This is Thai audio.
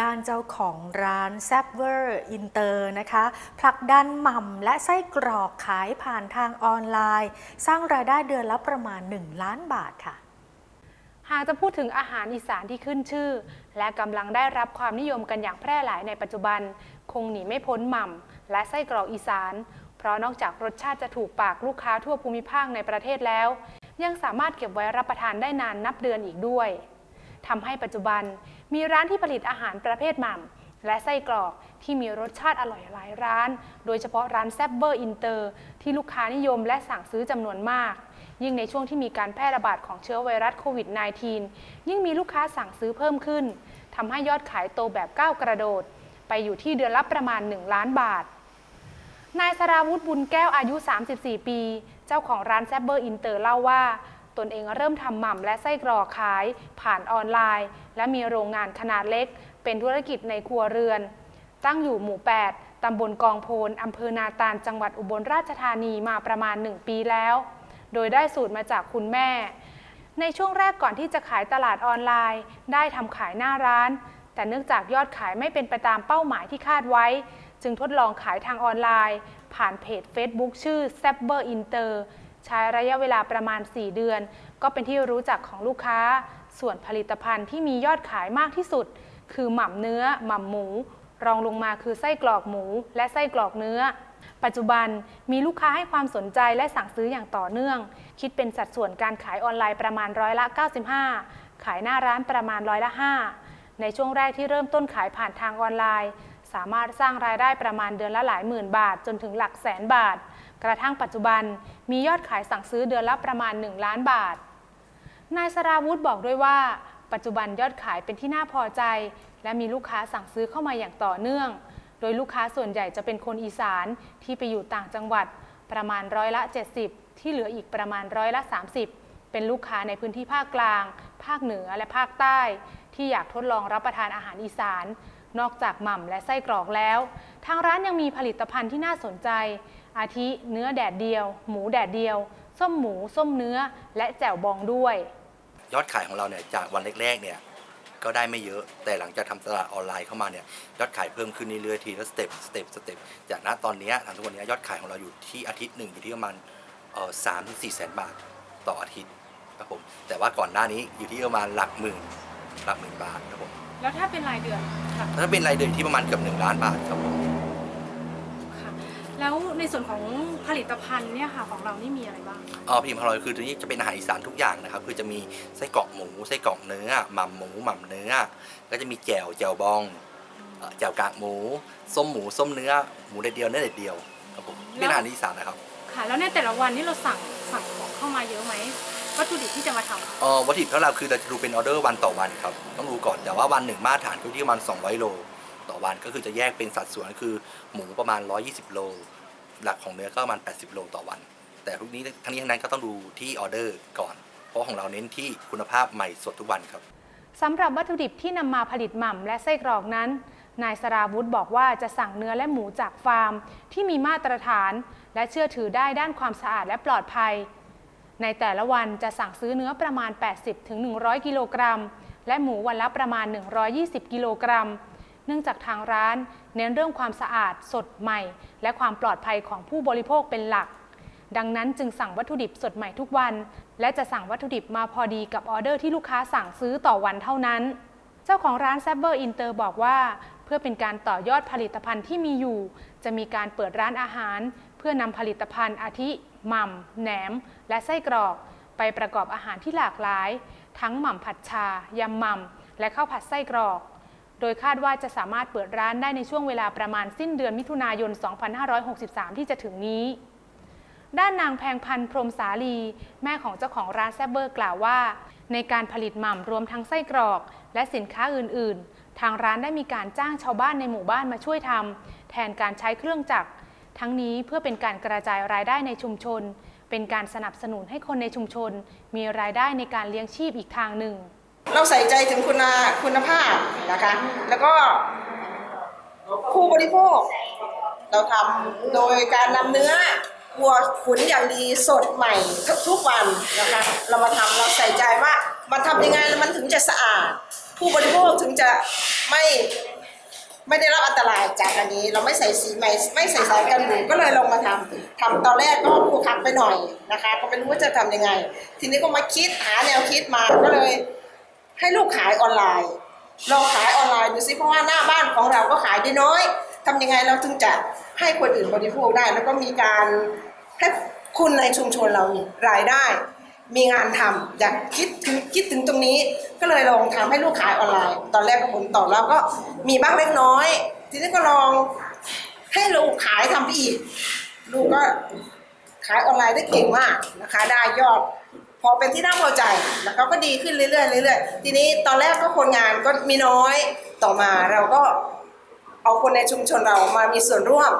ด้านเจ้าของร้านแซบเวอร์อินเตอร์นะคะผลักดันหม่ำและไส้กรอกขายผ่านทางออนไลน์ สร้างรายได้เดือนละประมาณ 1 ล้านบาทค่ะ หากจะพูดถึงอาหารอีสานที่ขึ้นชื่อ และกำลังได้รับความนิยมกันอย่างแพร่หลายในปัจจุบัน คงหนีไม่พ้นหม่ำและไส้กรอกอีสาน เพราะนอกจากรสชาติจะถูกปากลูกค้าทั่วภูมิภาคในประเทศแล้ว ยังสามารถเก็บไว้รับประทานได้นานนับเดือนอีกด้วย ทำให้ปัจจุบันมีร้านที่ผลิตอาหารประเภทหม่ำและไส้กรอกที่มีรสชาติอร่อยหลายร้าน โดยเฉพาะร้านแซบเบอร์อินเตอร์ที่ลูกค้านิยมและสั่งซื้อจำนวนมาก ยิ่งในช่วงที่มีการแพร่ระบาดของเชื้อไวรัสโควิด -19 ยิ่งมีลูกค้าสั่งซื้อเพิ่มขึ้นทำให้ยอดขายโตแบบก้าวกระโดด ไปอยู่ที่เดือนละประมาณ 1 ล้านบาทนายสราวุธบุญแก้วอายุ 34 ปี เจ้าของร้านแซบเบอร์อินเตอร์เล่าว่า ตนเองเริ่มทำหม่ำและไส้กรอกขายผ่านออนไลน์ และมีโรงงานขนาดเล็ก เป็นธุรกิจในครัวเรือน ตั้งอยู่หมู่ 8 ตำบลกองโพนอำเภอนาตาลจังหวัดอุบลราชธานีมาประมาณ 1 ปีแล้ว โดยได้สูตรมาจากคุณแม่ ในช่วงแรกก่อนที่จะขายตลาดออนไลน์ ได้ทำขายหน้าร้าน แต่เนื่องจากยอดขายไม่เป็นไปตามเป้าหมายที่คาดไว้ จึงทดลองขายทางออนไลน์ ผ่านเพจ Facebook ชื่อ s a b b e r Inter ใช้ระยะเวลาประมาณ 4 เดือน ก็เป็นที่รู้จักของลูกค้า ส่วนผลิตภัณฑ์ที่มียอดขายมากที่สุด คือหม่ำเนื้อหม่ำหมู รองลงมาคือไส้กรอกหมู และไส้กรอกเนื้อ ปัจจุบันมีลูกค้าให้ความสนใจและสั่งซื้ออย่างต่อเนื่อง คิดเป็นสัดส่วนการขายออนไลน์ประมาณร้อยละ 95 ขายหน้าร้านประมาณร้อยละ 5 ในช่วงแรกที่เริ่มต้นขายผ่านทางออนไลน์ สามารถสร้างรายได้ประมาณเดือนละหลายหมื่นบาท จนถึงหลักแสนบาท กระทั่งปัจจุบันมียอดขายสั่งซื้อเดือนละประมาณ 1 ล้านบาท นายสราวุธบอกด้วยว่า ปัจจุบันยอดขายเป็นที่น่าพอใจ และมีลูกค้าสั่งซื้อเข้ามาอย่างต่อเนื่อง โดยลูกค้าส่วนใหญ่จะเป็นคนอีสานที่ไปอยู่ต่างจังหวัดประมาณร้อยละ 70 ที่เหลืออีกประมาณร้อยละ 30 เป็นลูกค้าในพื้นที่ภาคกลาง ภาคเหนือและภาคใต้ ที่อยากทดลองรับประทานอาหารอีสาน นอกจากหม่ำและไส้กรอกแล้ว ทางร้านยังมีผลิตภัณฑ์ที่น่าสนใจ อาทิเนื้อแดดเดียว หมูแดดเดียว ส้มหมู ส้มเนื้อ และแจ่วบองด้วย ยอดขายของเราเนี่ยจากวันแรกๆเนี่ยก็ได้ไม่เยอะแต่หลังจากทำตลาดออนไลน์เข้ามาเนี่ยยอดขายเพิ่มขึ้นเรื่อยๆทีละสเต็ปสเต็ปสเต็ปจากณตอนเนี้ยทางทุกวันเนี้ยยอดขายของเราอยู่ที่อาทิตย์หนึ่งอยู่ที่ประมาณเอ่อสามถึงสี่แสนบาทต่ออาทิตย์ครับผมแต่ว่าก่อนหน้านี้อยู่ที่ประมาณหลักหมื่นหลักหมื่นบาทครับผมแล้วถ้าเป็นรายเดือนค่ะถ้าเป็นรายเดือนที่ประมาณเกือบหนึ่งล้านบาทครับผมค่ะ แล้วในส่วนของผลิตภัณฑ์เนี่ยค่ะของเรานี่มีอะไรบ้างอ๋อพิมพ์ของเราคือตัวนี้จะเป็นอาหารอีสานทุกอย่างนะครับ คือจะมีไส้กรอกหมูไส้กรอกเนื้อหม่ำหมูหม่ำเนื้อ ก็จะมีแจ่วแจ่วบองเอ่อแจ่วกากหมู ส้มหมูส้มเนื้อหมูเด็ดเดียวเนื้อเด็ดเดียวครับผมเป็นอาหารอีสานนะครับค่ะ แล้วในแต่ละวันนี่เราสั่งสั่งของเข้ามาเยอะไหมวัตถุดิบที่จะมาทำเอ่อวัตถุดิบของเราคือเราจะดูเป็นออเดอร์วันต่อวันครับต้องดูก่อนแต่ว่าวันหนึ่งมาตรฐานก็อยู่ที่ประมาณ200 โล ต่อวันก็คือจะแยกเป็นสัดส่วนคือหมูประมาณ 120 โล หลักของเนื้อก็ประมาณ 80 โลต่อวัน แต่ทุกนี้ทั้งนี้ทั้งนั้นก็ต้องดูที่ออเดอร์ก่อน เพราะของเราเน้นที่คุณภาพใหม่สดทุกวันครับสำหรับวัตถุดิบที่นำมาผลิตหม่ำและไส้กรอกนั้น นายสราวุธบอกว่าจะสั่งเนื้อและหมูจากฟาร์ม ที่มีมาตรฐาน และเชื่อถือได้ด้านความสะอาดและปลอดภัย ในแต่ละวันจะสั่งซื้อเนื้อประมาณ 80-100 กิโลกรัม และหมูวันละประมาณ 120 กิโลกรัม เนื่องจากทางร้าน เน้นเรื่องความสะอาดสดใหม่ และความปลอดภัยของผู้บริโภคเป็นหลัก ดังนั้นจึงสั่งวัตถุดิบสดใหม่ทุกวัน และจะสั่งวัตถุดิบมาพอดีกับออเดอร์ที่ลูกค้าสั่งซื้อต่อวันเท่านั้น เจ้าของร้านแซบเบอร์อินเตอร์บอกว่า เพื่อเป็นการต่อยอดผลิตภัณฑ์ที่มีอยู่ จะมีการเปิดร้านอาหาร เพื่อนำผลิตภัณฑ์อาทิหม่ำแหนม และไส้กรอก ไปประกอบอาหารที่หลากหลาย ทั้งหม่ำผัดชายำหม่ำและข้าวผัดไส้กรอก โดยคาดว่าจะสามารถเปิดร้านได้ในช่วงเวลาประมาณสิ้นเดือนมิถุนายน 2563 ที่จะถึงนี้ด้านนางแพงพันธ์พรหมสาลี แม่ของเจ้าของร้านแซบเบอร์กล่าวว่า ในการผลิตหม่ำรวมทั้งไส้กรอก และสินค้าอื่น ๆ ทางร้านได้มีการจ้างชาวบ้านในหมู่บ้านมาช่วยทำแทนการใช้เครื่องจักร ทั้งนี้เพื่อเป็นการกระจายรายได้ในชุมชน เป็นการสนับสนุนให้คนในชุมชน มีรายได้ในการเลี้ยงชีพอีกทางหนึ่ง เราใส่ใจถึงคุณคุณภาพนะคะ แล้วก็ผู้บริโภค เราทำโดยการนำเนื้อวัวขุนอย่างดีสดใหม่ทุกๆวันนะคะ เรามาทำเราใส่ใจว่ามันทำยังไงแล้วมันถึงจะสะอาด ผู้บริโภคถึงจะไม่ไม่ได้รับอันตรายจากอันนี้ เราไม่ใส่สีไม่ไม่ใส่สารกันบูดก็เลยลงมาทำทำตอนแรกก็คูคักไปหน่อยนะคะ ก็ไม่รู้ว่าจะทำยังไง ทีนี้ก็มาคิดหาแนวคิดมาก็เลย ให้ลูกขายออนไลน์ลองขายออนไลน์ดูซิเพราะว่าหน้าบ้านของเราก็ขายได้น้อยทำยังไงเราถึงจะให้คนอื่นบริโภคได้ แล้วก็มีการให้คุณในชุมชนเรามีรายได้ มีงานทำอยากคิดถึงคิดถึงตรงนี้ ก็เลยลองทำให้ลูกขายออนไลน์ ตอนแรกก็ผลตอบรับก็มีบ้างเล็กน้อย ทีนี้ก็ลองให้ลูกขายทำไปอีกลูกก็ขายออนไลน์ได้เก่งมากนะคะ ได้ยอด พอเป็นที่น่าพอใจแล้วเขาก็ดีขึ้นเรื่อยๆเรื่อยๆทีนี้ตอนแรกก็คนงานก็มีน้อยต่อมาเราก็เอาคนในชุมชนเรามามีส่วนร่วม